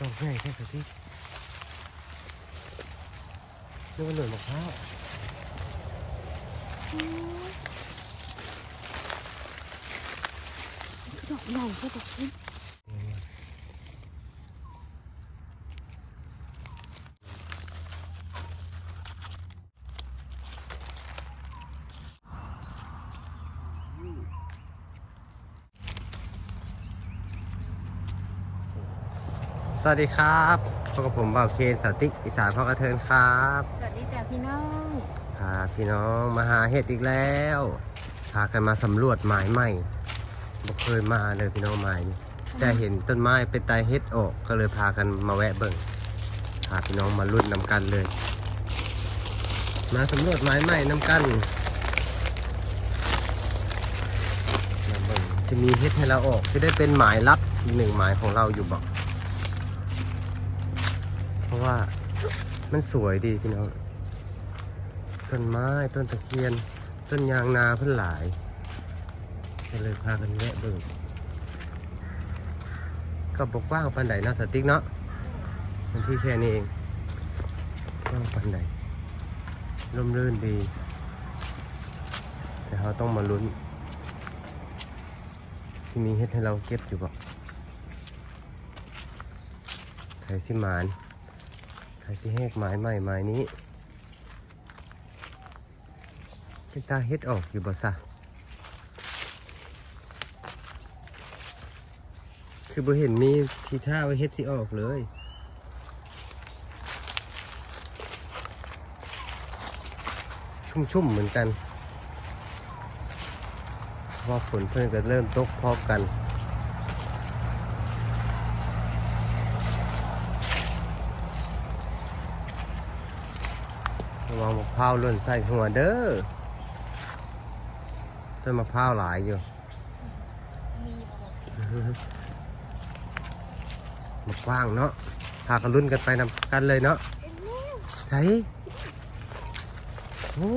ดอกใหญ่แค่สตินี่มันหน่วยมะพร้าวดอกใหญ่ใช่ปะพี่ สวัสดีครับพบกับผมบ่าวเคนสาวติ๊กอีสานพ่อกระเทินครับ สวัสดีจ้ะพี่น้องพาพี่น้องมาหาเห็ดอีกแล้ว พากันมาสำรวจหมายใหม่บ่เคยมาเลยพี่น้องหมายนี้แต่เห็นต้นไม้เป็นตายเห็ดออกก็เลยพากันมาแวะเบิ่งพาพี่น้องมาลุ้นนำกันเลย มาสำรวจหมายใหม่นำกันมาเบิ่งจะมีเห็ดให้เราออกจะได้เป็นหมายลับอีกหนึ่งหมายของเราอยู่บอก เพราะว่ามันสวยดีพี่น้อง ต้นไม้ต้นตะเคียน ต้นยางนาเพิ่นหลายก็เลยพากันแวะเบิ่งก็บกว้างปันใดนาะสติ๊กเนาะมันที่แค่นี้เองกว้างปันใดร่มรื่นดี แต่เราต้องมาลุ้น ที่มีเฮ็ดให้เราเก็บอยู่บ่ใครสิมาน ใครสิแหกไม้ใหม่ไม้นี้เป็นตาเฮ็ดออกอยู่บ่ซะคือบ่เห็นมีทีท่าว่าเฮ็ดสิออกเลยชุ่มๆเหมือนกันเพราะว่าฝนเพิ่นก็เริ่มตกพร้อมกัน ร้าวล่นใส่หัวเด้อต้นมะพร้าวหลายอยู่มากว้างเนาะพากันรุ่นกันไปนำกันเลยเนาะใช่โอ้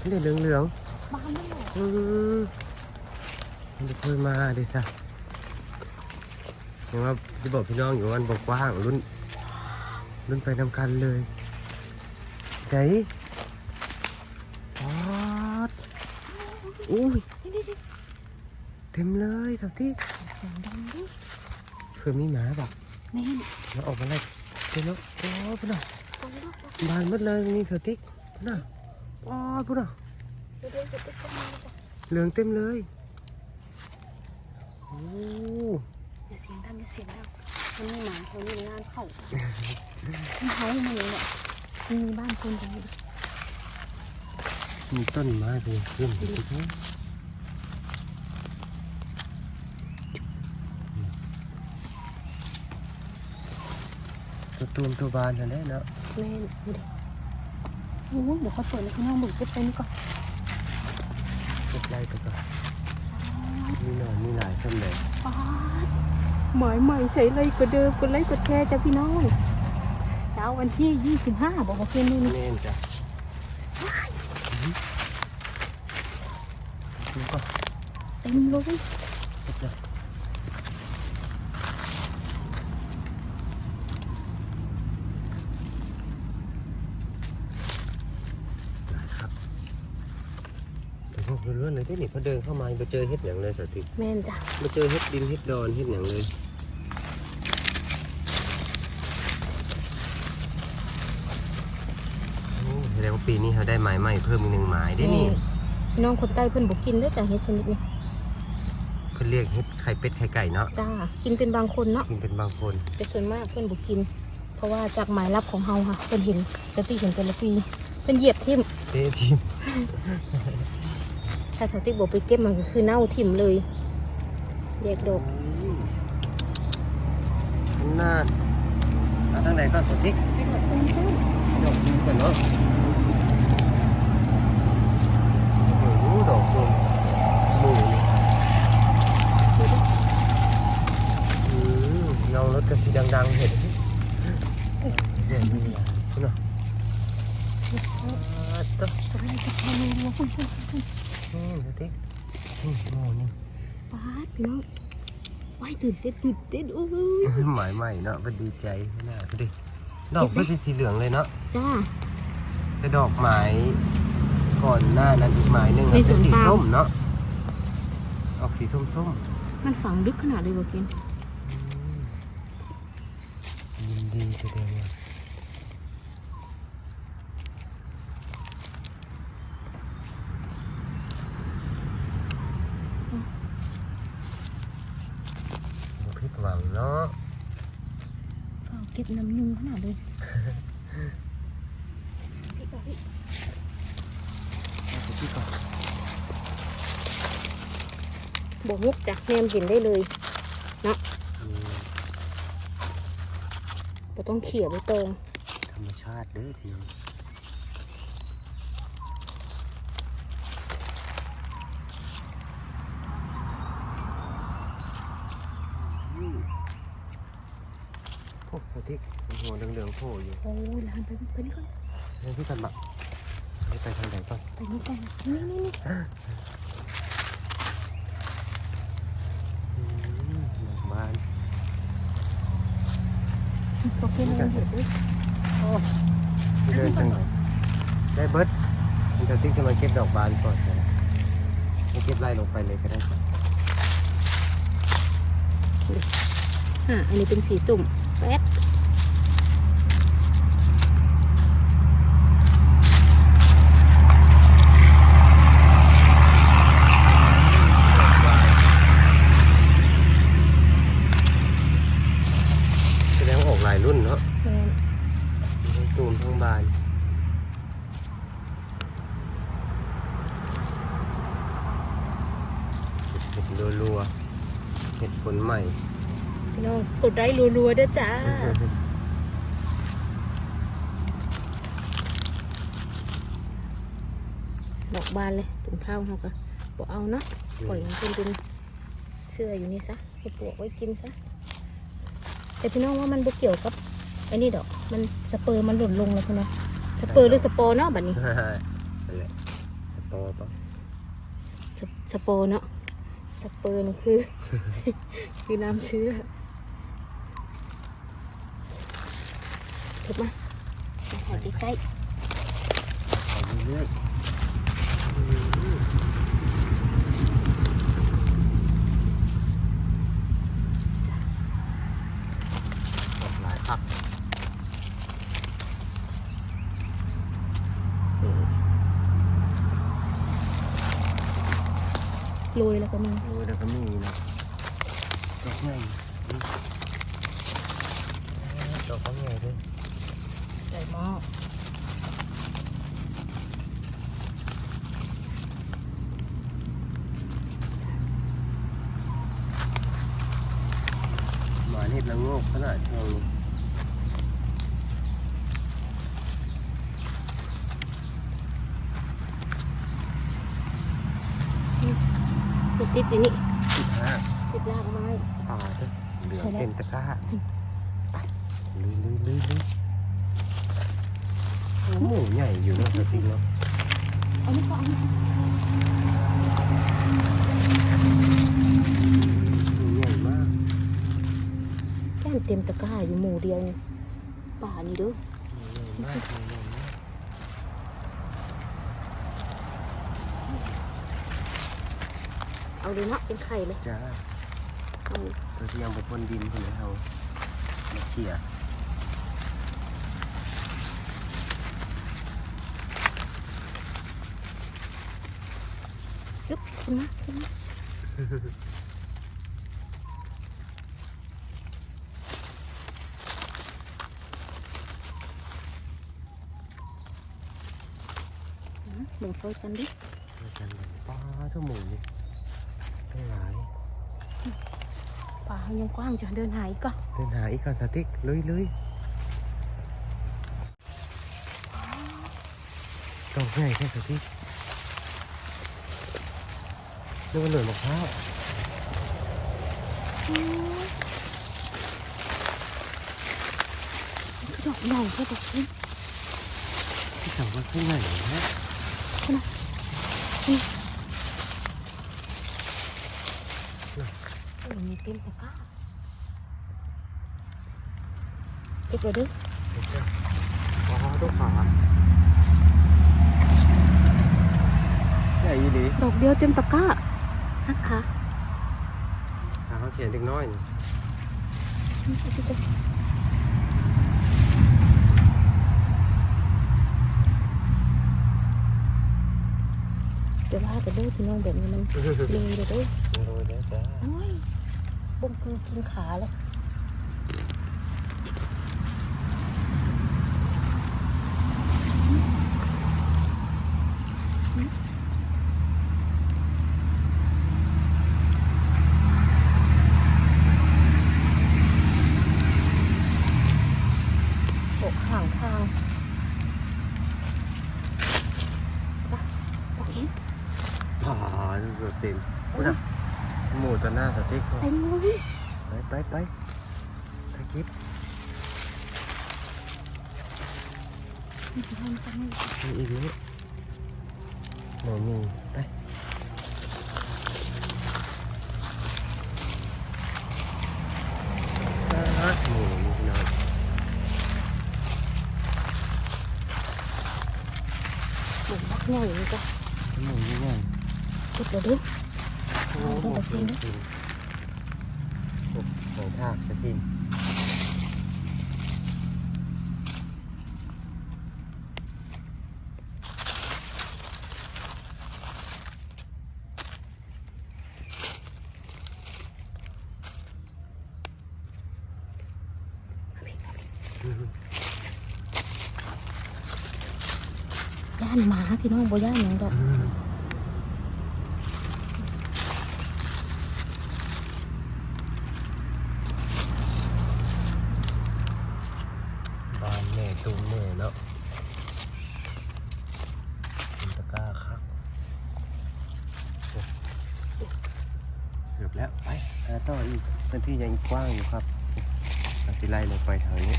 นี่ได้เหลืองเหลืองบ้านนั่นแหละๆอือมันจะเคยมาดิซะยังว่าจะบอกพี่น้องอยู่วันบอกว้างรุ่นรุ่นไปนำกันเลยไหนป๊อด อุ้ยนี่ดิดิเต็มเลยสาวที่เสียงดังดิเผื่อมีหมาบอกแม่นมาออกมาไล่เต็มแล้วโอ้พุ่นน่ะตรงนั้นบานหมดเลยนี่สาวติ๊กพุ่นน่ะโอ้พุ่นน่ะเดี๋ยวเดี๋ยวจะไปเข้ามาจ้ะเหลืองเต็มเลยโอ้อย่าเสียงดังอย่าเสียงดังมันมีหมาเขามีงานเข้ามันเฮามันเลยแหละมันมีบ้านคนตรงนี้ดิ มีต้นไม้เลยขึ้นตัวตูมตัวบานนั่นแหละเนาะแม่นดูดิโอ้ยเดี๋ยวเขาเปิดให้พี่น้องเบึกเก็บไปนี่ก่อนเก็บไล่ไปก่อนมีหน่อยมีหลายส้มเลยป๊าดหมายใหม่ใส่เลยกว่าเดิมกดไลค์กดแชร์จ้ะพี่น้องเช้าวันที่ 25 บอกว่าเพื่อนนี่นี่เน่นจ้ะ ดูก่อนเต็มเลยเก็บเลยครับเดี๋ยวพวกเรื่อนๆเลยที่นี่พอเดินเข้ามาไปเจอเห็ดอย่างเลยสติแม่นจ้ะมาเจอเห็ดดินเห็ดดอนเห็ดอย่างเลยโอ้แสดงว่าปีนี้เขาได้ไม้ใหม่เพิ่มอีกหนึ่งไม้ได้นี่ พี่น้องคนใต้เพิ่นบอกกินเด้อจ้ะเฮ็ดชนิดนี้เพิ่นเรียกเห็ดไข่เป็ดไข่ไก่เนาะจ้ากินเป็นบางคนเนาะกินเป็นบางคนแต่ส่วนมากเพิ่นบอกกิน เพราะว่าจากหมายรับของเฮาค่ะเพิ่นเห็นแต่ตีเห็นแต่ละปีเพิ่นเหยียบทิ่มเต้ทิมถ้าสาวติ๊กบอกไปเก็บมันก็คือเน่าทิ่มเลยแยกดอกน่าเอาทางไหนก็สติ๊กไปดอกต้นต้นดอกดูกันเนาะโอ้โห ดอกตัวหมูนี่อืมเงารถกระสีดังๆเห็นเดี๋ยวนี่นะคุณเนาะอ่าตัวก็ได้จะทำมันวัวคุณคุณคุณอืมสติ๊กนี่หมูนี่ปาดพี่น้องว้ายตื่นเต้นตื่นเต้นโอ้ยหมายใหม่เนาะเป็ดีใจน่าดูดิดอกเพิ่นเป็นสีเหลืองเลยเนาะจ้าแต่ดอกไม้ ก่อนหน้านั้นอีกไม้หนึงอะในสเป็วนนสีปาล์ม ส้มเนาะออกสีส้มส้มมันฝังลึกขนาดเลยบ่เกนๆยินดีแสดงว่าบ่ผิดหวังเนาะเอาเก็บน้ำยุงขนาดเลยพี่ก่อนพี่ พี่ก่อน บอกมุกจ้ะแนมเห็นได้เลยเนาะอืมบ่ต้องเขี่ยใบตองธรรมชาติเด้อพี่น้องอืมพวกสติ๊กหัวเหลืองๆโผล่อยู่โอ้ยลานไปไปนี่ก่อนเฮ้ยพี่กันบักไปทางไหนก่อนไปนี่ก่อนนี่นี่นี่ อืมดอกบาน พอเกนเราเห็นด้วยไปเดินทางไหนได้เบิร์ดมันจะติ๊กจะมาเก็บดอกบานก่อนนะไม่เก็บไล่ลงไปเลยก็ได้ครับอะอันนี้เป็นสีสุ่มแป๊ดๆ แสดงว่าออกหลายรุ่นเนาะ แม่น มีทั้งตูมทั้งบานเห็ด รัวๆเห็ดผลใหม่พี่น้องกดไลค์รัวๆเด้อจ้าดอกบานเลยถุงเท้าเขาก็บอกเอาเนาะปล่อยมันเป็นเป็นเชื่ออยู่นี่ซะให้ปลวกไว้กินซะแต่พี่น้องว่ามันบ่เกี่ยวกับไอ้นี่ดอก มันสเปอร์มันหล่นลงแล้วพี่น้องสเปอร์หรือสปอร์เนาะบัดนี้นั่นแหละโตปะสสปอร์เนาะ สเปอร์นี่คือ คือน้ำเชื้อเก็บมาถ่ายใกล้ไปเรื่อยๆออกหลายพักๆโรยแล้วก็มีโอ้ยแล้วก็มีนะดอกใหญ่นี่ดอกก็ใหญ่ด้วย ใหญ่มาก หมาเห็ดละโงก ขนาดเท่าติดติดอยู่นี่สิบห้าติดรากไม้ป่าเด้อเหลืองใช่แล้วเต็มตะกร้าไปลุยลุยลุยลุยโอ้โหใหญ่อยู่เนาะสติ๊กเนาะ เอานี่ก็เอานี่ให แก้มเต็มตะกร้าอยู่หมู่เดียวนี่ป่านี่เด้อใหญ่มากใหญ่มากเอาเลยเนาะเป็นไข่เลยจ้าเอาตัวที่ยังบนพ้นดินคนนี้เรามาเขี่ยยุบขึ้นมาขึ้นมา อืมเบิ่งช่วยกันดิด้วยกันแบบป้าทั้งหมูนี่ทั้งหลายป่ายังกว้างจะเดินหาอีกก็ มะพร้าวดอกใหญ่แค่ดอกนี้ที่สั่งว่าขึ้นไหนนะเออมีเต็มตะกร้าเก็บไว้เด้ออ๋อตัวขาใหญ่อีหลีดอกเดียวเต็มตะกร้านะคะขาเขาเขียนเด็กน้อยนี่ เดี๋ยวว่าไปเด้อพี่น้องแบบนี้มันเลยเลยเด้อไม่รู้แล้วจ้าโอ้ยบุ้งคือกินขาเลยโขกข้างทางไปโอเค ผาเกือบเต็มพูดนะหมูตัวหน้าสติ๊ก ไปเลย ไปไปไปไปคลิป นี่คือทำซ้ำ มีอีกนี้หมูมี ไปอ่าหมูมีพี่น้อยหมูบักหน่อยนี่จ้ะหมูนี่ไงเก็บเดี๋ยวดูโอ้หมูกินกินโอ้หมูทากจะกินานหมาพี่น้องบ่ย่านหยังดอกบ้านแม่ตุ้มแม่เนาะเป็นตะกร้าครับเกือบแล้วไปอ่าต่ออีกพื้นที่ยังกว้างอยู่ครับเราสิไล่ลงไปทางนี้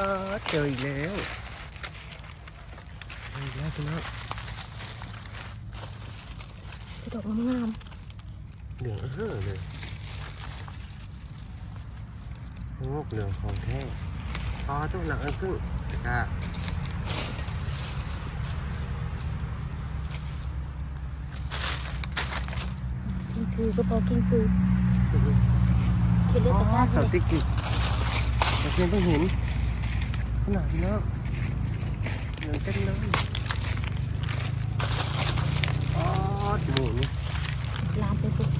อ่าเจออีกแล้วเจออีกแล้วพี่น้องพี่ดอกงามเหลืองเออเลยงอกเหลืองของแท้พอตัวหนักอันครึ่งตะกร้าๆกินคือก็พอกินคือคิดเลือดตะกร้าสเลยติ๊กอีกแต่เพียงต้องเห็น ขนาดนี้แล้วเหลืองเต็มเลยอ๋อหมูนี่ลามไปสุด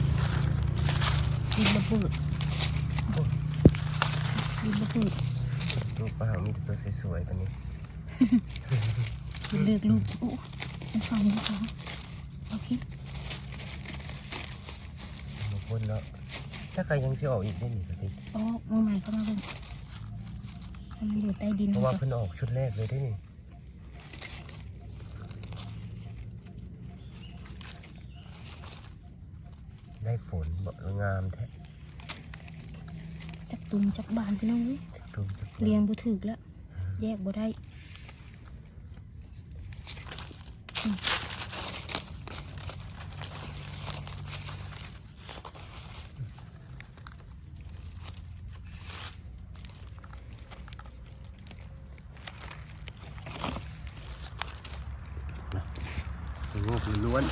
ดินระเบิดดินระเบิดลูกเปล่ามีแต่ตัวสวยๆแบบนี้เลือกลูกโอ้มันฟังนี่เขาโอเคมาพ่นแล้วถ้าใครยังจะออกอีกได้หนิสติ๊กโอ้มือใหม่เข้ามาเบิ่งให้ มันอยู่ใต้ดินเพราะว่าก่อนเพิ่นออกชุดแรกเลยได้นี่ได้ฝนบอกงามแท้จักตุ่มจักบานพี่น้องเว้ยตุ้มจะเรียงบ่ถึกแล้ว แยกบ่ได้ งูล้วน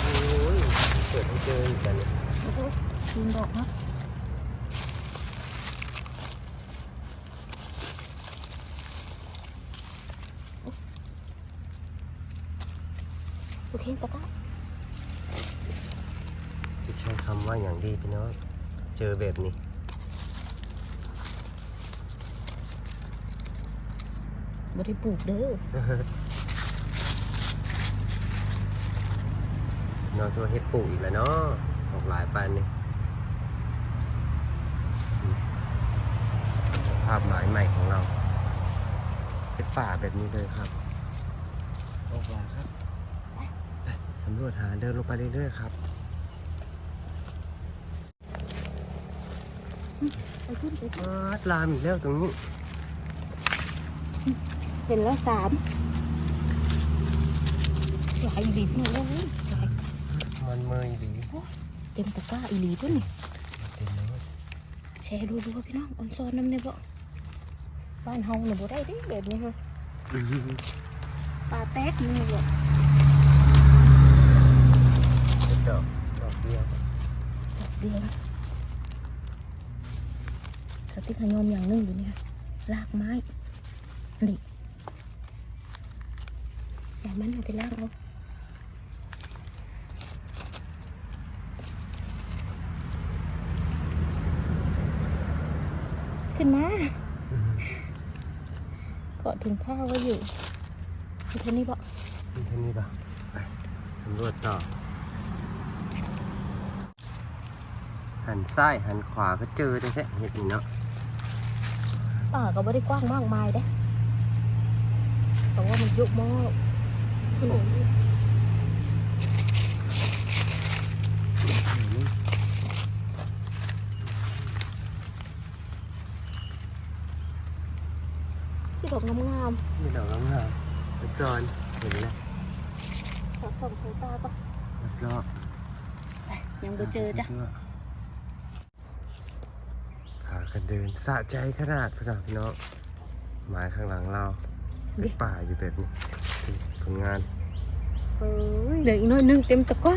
โอ้ยเกิดให้เจออีกแล้วเนี่ยโอ้โหกินดอกเนาะโอเคปะกะที่ใช้คำว่าอย่างดีพี่น้องเจอแบบนี้บ่ได้ปลูกเด้อ นองชัวเฮ็ดปลูกอีกแล้วเนาะออกหลายปานนี่ภาพหมายใหม่ของเรา เป็นป่าแบบนี้เลยครับออกหลายครับไปสำรวจหาเดินลงไปเรื่อยๆครับไปขึ้นไปมาลามอีกแล้วตรงนี้ เห็นแล้วสามหลายอีหลีพี่น้องโอ้ยหลาย มันเมยดีเต็มตะกร้าอีหลีตัวนี่เต็มเลยแชร์ดูดูว่าพี่น้องออนซอนน้ำเนี่ยบ่บ้านเฮาเนี่ยบ่ได้เดิแบบนี้ค่ะปลาแต๊กนี่บ่ดอกดอกเดียวดอกเดียวนะสติ๊กขยอมอย่างหนึงอยู่เนี่ยลากไม้นี่แต่มันเอาไปลากเอา ขึ้นมาเกาะถุงผ้าไว้อยู่ที่เท่านี้บ่มีเท่านี้ป่ะไปสำรวจต่อ หันซ้ายหันขวาก็เจอแท้ๆเห็ดนี่เนาะป่าก็ไม่ได้กว้างมากมายเด้แต่ว่ามันยุบมากที่ ดอกงามมีดอกงามๆไปซ่อนเห็นแล้วๆสอดส่องสายตาก็รอบยังบ่เจอจ้ะพากันเดินสะใจขนาดพี่น้องพี่น้องหมายข้างหลังเราเป็นป่าอยู่แบบนี้ที่ผลงานเอ้ยเหลืออีกหน้อยหนึงเต็มตะกร้า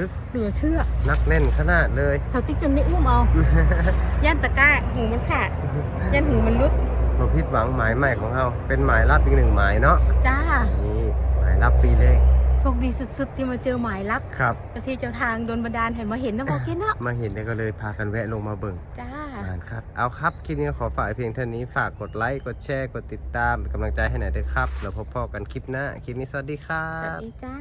ลึกเหลือเชื่อนักแน่นขนาดเลย สาวติ๊กจนได้อุ้มเอา ย่านตะกร้าหูมันขาดย่านหูมันรุด เราพิดหวังหมายใหม่ของเราเป็นหมายรับอีกหนึ่งหมายเนาะจ้า นี่หมายรับปีแรกโชคดีสุดๆที่มาเจอหมายรักครับ กระที่เจ้าทางโดนบันดาลให้มาเห็นนะบอกกินเนาะมาเห็นแล้วก็เลยพากันแวะลงมาเบิ่งจ้าอ่านครับ เอาครับคลิปนี้ก็ขอฝากไว้เพียงเท่านี้ฝากกดไลค์กดแชร์กดติดตามเป็นกำลังใจให้หน่อยด้วยครับแล้วพบพ่อกันคลิปหน้าคลิปนี้สวัสดีครัสวัสบ ดีจ้า